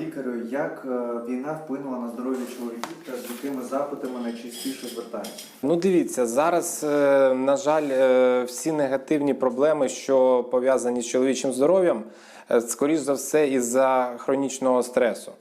Лікарю, як е, війна вплинула на здоров'я чоловіків та з якими запитами найчастіше звертаються? Ну, дивіться, зараз, е, на жаль, е, всі негативні проблеми, що пов'язані з чоловічим здоров'ям, скоріш за все, із-за хронічного стресу.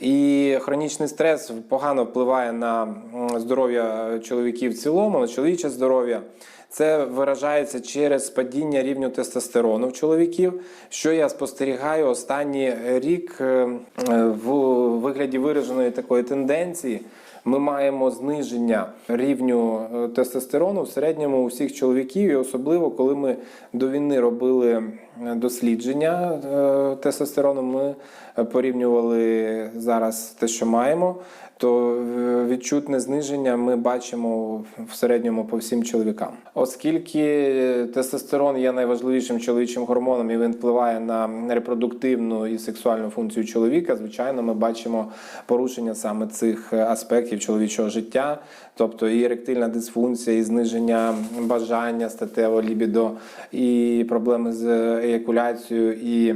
І хронічний стрес погано впливає на здоров'я чоловіків в цілому, на чоловіче здоров'я. Це виражається через падіння рівню тестостерону в чоловіків, що я спостерігаю останній рік е, е, в вигляді вираженої такої тенденції. Ми маємо зниження рівню е, тестостерону в середньому у всіх чоловіків, і особливо коли ми до війни робили е, дослідження е, тестостерону, ми порівнювали зараз те, що маємо, то е, відчутне зниження ми бачимо в середньому по всім чоловікам. Оскільки тестостерон є найважливішим чоловічим гормоном і він впливає на репродуктивну і сексуальну функцію чоловіка, звичайно, ми бачимо порушення саме цих аспектів чоловічого життя, тобто і еректильна дисфункція, і зниження бажання статево лібідо, і проблеми з еякуляцією, і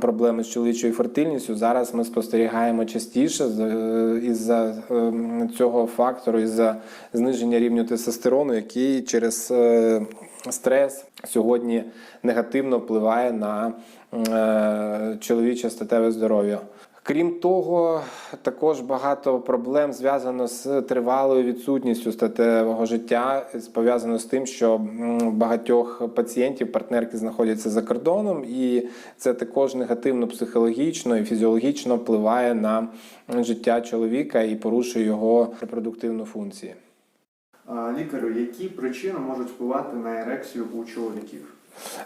проблеми з чоловічою фертильністю. Зараз ми спостерігаємо частіше з- е, із-за ем, цього фактору, із-за зниження рівню тестостерону, який через е, стрес сьогодні негативно впливає на е, чоловіче статеве здоров'я. Крім того, також багато проблем зв'язано з тривалою відсутністю статевого життя, пов'язано з тим, що багатьох пацієнтів партнерки знаходяться за кордоном, і це також негативно психологічно і фізіологічно впливає на життя чоловіка і порушує його репродуктивну функцію. Лікарю, які причини можуть впливати на ерекцію у чоловіків?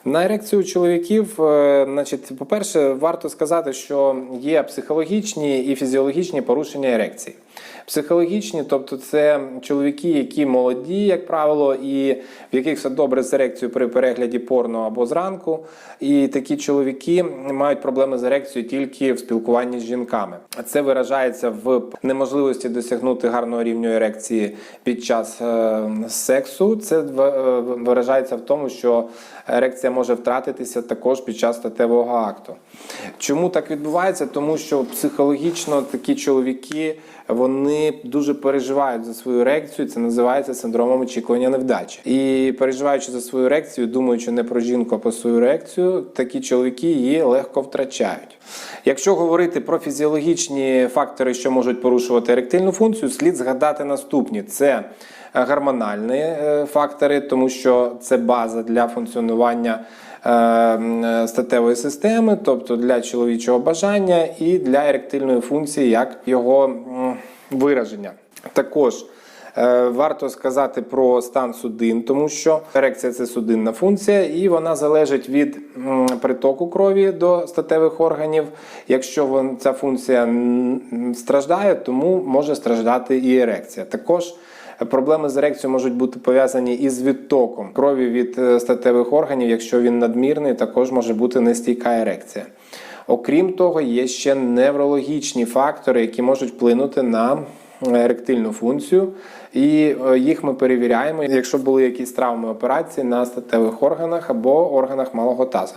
На ерекцію чоловіків, е, значить, по-перше, варто сказати, що є психологічні і фізіологічні порушення ерекції. Психологічні, тобто це чоловіки, які молоді, як правило, і в яких все добре з ерекцією при перегляді порно або зранку. І такі чоловіки мають проблеми з ерекцією тільки в спілкуванні з жінками. Це виражається в неможливості досягнути гарного рівню ерекції під час е, сексу. Це е, виражається в тому, що ерекція може втратитися також під час статевого акту. Чому так відбувається? Тому що психологічно такі чоловіки вони дуже переживають за свою ерекцію. Це називається синдромом очікування невдачі. І переживаючи за свою ерекцію, думаючи не про жінку, а про свою ерекцію, такі чоловіки її легко втрачають. Якщо говорити про фізіологічні фактори, що можуть порушувати еректильну функцію, слід згадати наступні: це гормональні е, фактори, тому що це база для функціонування е, статевої системи, тобто для чоловічого бажання і для еректильної функції, як його вираження. Також е, варто сказати про стан судин, тому що ерекція це судинна функція, і вона залежить від притоку крові до статевих органів. Якщо ця функція страждає, тому може страждати і ерекція. Також Проблеми з ерекцією можуть бути пов'язані із відтоком крові від е, статевих органів. Якщо він надмірний, також може бути нестійка ерекція. Окрім того, є ще неврологічні фактори, які можуть вплинути на еректильну функцію, і е, їх ми перевіряємо, якщо були якісь травми операції на статевих органах або органах малого таза.